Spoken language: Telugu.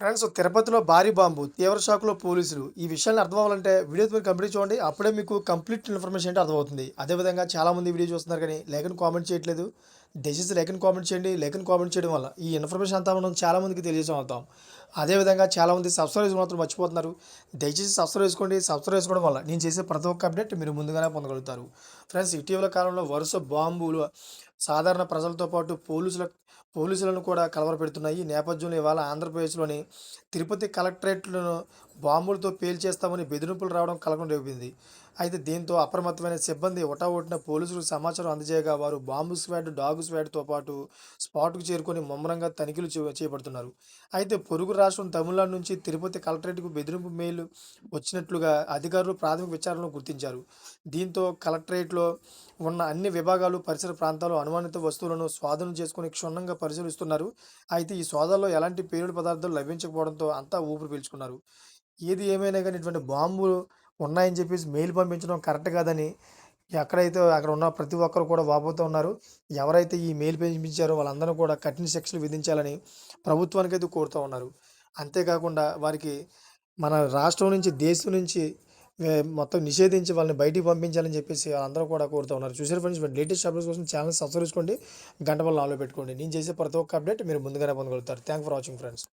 ఫ్రెండ్స్ తిరుపతిలో భారీ బాంబు తీవ్ర షాక్లో పోలీసులు. ఈ విషయాన్ని అర్థం అవ్వాలంటే వీడియో మీరు కంప్లీట్ చూడండి. అప్పుడే మీకు కంప్లీట్ ఇన్ఫర్మేషన్ అంటే అర్థమవుతుంది. అదేవిధంగా చాలామంది వీడియో చూస్తున్నారు కానీ లేఖను కామెంట్ చేయట్లేదు. దయచేసి లేఖను కామెంట్ చేయండి. లేఖను కామెంట్ చేయడం వల్ల ఈ ఇన్ఫర్మేషన్ అంతా మనం చాలామందికి తెలియజేస్తాం అదేవిధంగా చాలామంది సబ్స్క్రైబ్ మాత్రం మర్చిపోతున్నారు. దయచేసి సబ్స్క్రైబ్ చేసుకోండి. సబ్స్క్రైబ్ చేసుకోవడం వల్ల నేను చేసే ప్రతి ఒక్క అప్డేట్ మీరు ముందుగానే పొందగలుగుతారు. ఫ్రెండ్స్ ఇటీవల కాలంలో వరుస బాంబులు సాధారణ ప్రజలతో పాటు పోలీసుల పోలీసులను కూడా కలవరపెడుతున్నాయి. ఈ నేపథ్యంలో ఇవాళ ఆంధ్రప్రదేశ్లోని తిరుపతి కలెక్టరేట్లను బాంబులతో పేల్చేస్తామని బెదిరింపులు రావడం కలకం రేపింది అయితే దీంతో అప్రమత్తమైన సిబ్బంది ఒటాఓటిన పోలీసులకు సమాచారం అందజేయగా వారు బాంబు స్క్వాడ్ డాగ్ స్క్వాడ్తో పాటు స్పాట్కు చేరుకొని ముమ్మరంగా తనిఖీలు చే- చేపడుతున్నారు. అయితే పొరుగు రాష్ట్రం తమిళనాడు నుంచి తిరుపతి కలెక్టరేట్కు బెదిరింపు మెయిల్ వచ్చినట్లుగా అధికారులు ప్రాథమిక విచారణలో గుర్తించారు. దీంతో కలెక్టరేట్లో ఉన్న అన్ని విభాగాలు పరిసర ప్రాంతాలు అనుమానిత వస్తువులను స్వాధీనం చేసుకుని క్షుణ్ణంగా పరిశీలిస్తున్నారు. అయితే ఈ సోదాల్లో ఎలాంటి పేలుడు పదార్థాలు లభించకపోవడంతో అంతా ఊపిరి పీల్చుకున్నారు. ఏది ఏమైనా కానీ ఇటువంటి బాంబులు ఉన్నాయని చెప్పేసి మెయిల్ పంపించడం కరెక్ట్ కాదని ఎక్కడైతే అక్కడ ఉన్న ప్రతి ఒక్కరు కూడా వాపోతూ ఉన్నారు. ఎవరైతే ఈ మెయిల్ పంపించారో వాళ్ళందరూ కూడా కఠిన శిక్షలు విధించాలని ప్రభుత్వానికైతే కోరుతూ ఉన్నారు. అంతేకాకుండా వారికి మన రాష్ట్రం నుంచి దేశం నుంచి మొత్తం నిషేధించి వాళ్ళని బయటికి పంపించాలని చెప్పేసి అందరూ కూడా కోరుతూ ఉన్నారు. చూసారు ఫ్రెండ్స్ లేటెస్ట్ అప్డేట్స్ కోసం ఛానల్ సబ్స్క్రైబ్ చేసుకోండి. గంట వల్ల ఆలో పెట్టుకోండి. నేను చేసే ప్రతి ఒక్క అప్డేట్ మీరు ముందుగానే పొందగలుగుతారు. Thank for watching friends